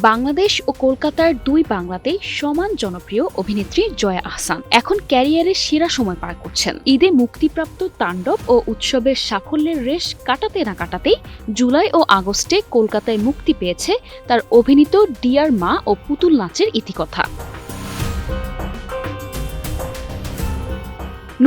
বাংলাদেশ ও কলকাতার দুই বাংলাতেই সমান জনপ্রিয় অভিনেত্রী জয়া আহসান। এখন ক্যারিয়ারের সেরা সময় পার করছেন। ঈদে মুক্তিপ্রাপ্ত তাণ্ডব ও উৎসবের সাফল্যের রেশ কাটাতে না কাটাতেই জুলাই ও আগস্টে কলকাতায় মুক্তি পেয়েছে তার অভিনীত ডিয়ার মা ও পুতুল নাচের ইতিকথা।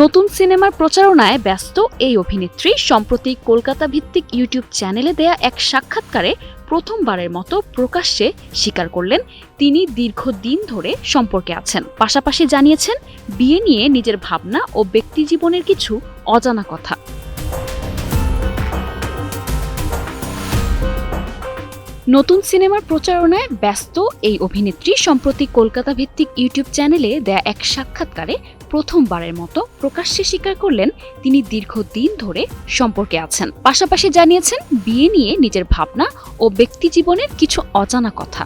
নতুন সিনেমার প্রচারণায় ব্যস্ত এই অভিনেত্রী, সম্প্রতি কলকাতা ভিত্তিক ইউটিউব চ্যানেলে দেয়া এক সাক্ষাৎকারে প্রথমবারের মতো প্রকাশ্যে স্বীকার করলেন তিনি দীর্ঘদিন ধরে সম্পর্কে আছেন। পাশাপাশি জানিয়েছেন, বিয়ে নিয়ে নিজের ভাবনা ও ব্যক্তি জীবনের কিছু অজানা কথা। নতুন সিনেমার প্রচারণায় ব্যস্ত এই অভিনেত্রী সম্প্রতি কলকাতা ভিত্তিক ইউটিউব চ্যানেলে দেয়া এক সাক্ষাৎকারে প্রথমবারের মতো প্রকাশ্যে স্বীকার করলেন তিনি দীর্ঘদিন ধরে সম্পর্কে আছেন। পাশাপাশি জানিয়েছেন, বিয়ে নিয়ে নিজের ভাবনা ও ব্যক্তি জীবনের কিছু অজানা কথা।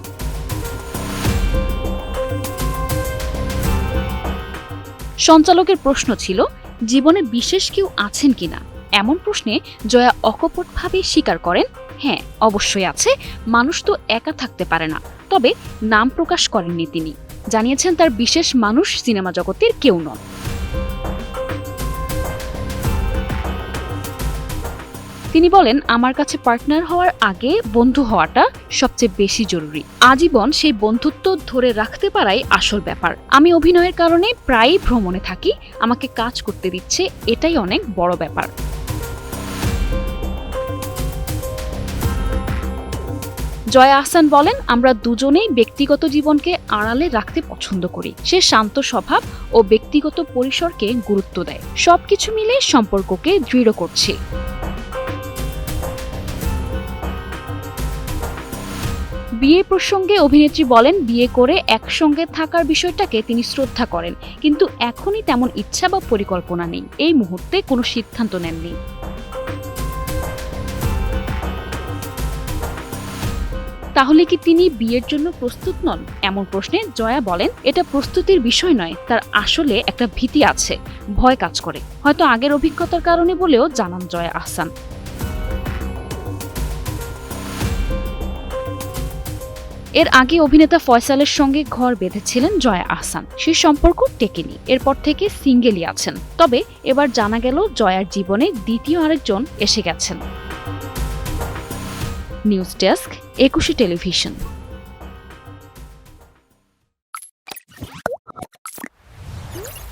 সঞ্চালকের প্রশ্ন ছিল, জীবনে বিশেষ কেউ আছেন কিনা? এমন প্রশ্নে জয়া অকপটভাবে স্বীকার করেন হ্যাঁ অবশ্যই আছে, মানুষ তো একা থাকতে পারে না। তবে নাম প্রকাশ করেননি তিনি। জানিয়েছেন তার বিশেষ মানুষ সিনেমা জগতের কেউ নন। তিনি বলেন, আমার কাছে পার্টনার হওয়ার আগে বন্ধু হওয়াটা সবচেয়ে বেশি জরুরি। আজীবন সেই বন্ধুত্ব ধরে রাখতে পারাই আসল ব্যাপার। আমি অভিনয়ের কারণে প্রায়ই ভ্রমণে থাকি। আমাকে কাজ করতে দিচ্ছে। এটাই অনেক বড় ব্যাপার। জয়া আহসান বলেন, আমরা দুজনেই ব্যক্তিগত জীবনকে আড়ালে রাখতে পছন্দ করি। সে শান্ত স্বভাব ও ব্যক্তিগত পরিসরকে গুরুত্ব দেয়। সবকিছু মিলে সম্পর্ককে দৃঢ় করছে। বিয়ে প্রসঙ্গে অভিনেত্রী বলেন, বিয়ে করে একসঙ্গে থাকার বিষয়টাকে তিনি শ্রদ্ধা করেন, কিন্তু এখনই তেমন ইচ্ছা বা পরিকল্পনা নেই। এই মুহূর্তে কোনো সিদ্ধান্ত নেননি। তাহলে কি তিনি বিয়ের জন্য প্রস্তুত নন? এমন প্রশ্নে জয়া বলেন, এটা প্রস্তুতির বিষয় নয়, তার আসলে একটা ভীতি আছে, ভয় কাজ করে। হয়তো আগের অভিজ্ঞতার কারণে বলেও জানান জয়া আহসান। এর আগে অভিনেতা ফয়সালের সঙ্গে ঘর বেঁধেছিলেন জয়া আহসান। সে সম্পর্ক টেকেনি, এরপর থেকে সিঙ্গেলই আছেন। তবে এবার জানা গেল জয়ার জীবনে দ্বিতীয় আরেকজন এসে গেছেন। News desk Ekushey television.